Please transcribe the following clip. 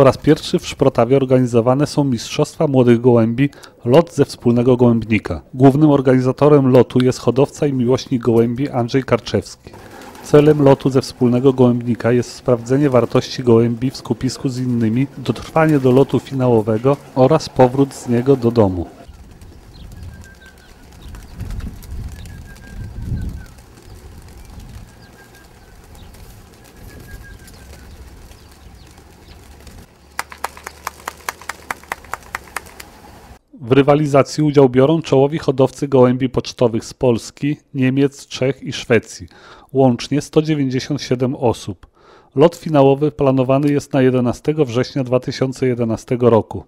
Po raz pierwszy w Szprotawie organizowane są Mistrzostwa Młodych Gołębi Lot ze wspólnego gołębnika. Głównym organizatorem lotu jest hodowca i miłośnik gołębi Andrzej Karczewski. Celem lotu ze wspólnego gołębnika jest sprawdzenie wartości gołębi w skupisku z innymi, dotrwanie do lotu finałowego oraz powrót z niego do domu. W rywalizacji udział biorą czołowi hodowcy gołębi pocztowych z Polski, Niemiec, Czech i Szwecji. Łącznie 197 osób. Lot finałowy planowany jest na 11 września 2011 roku.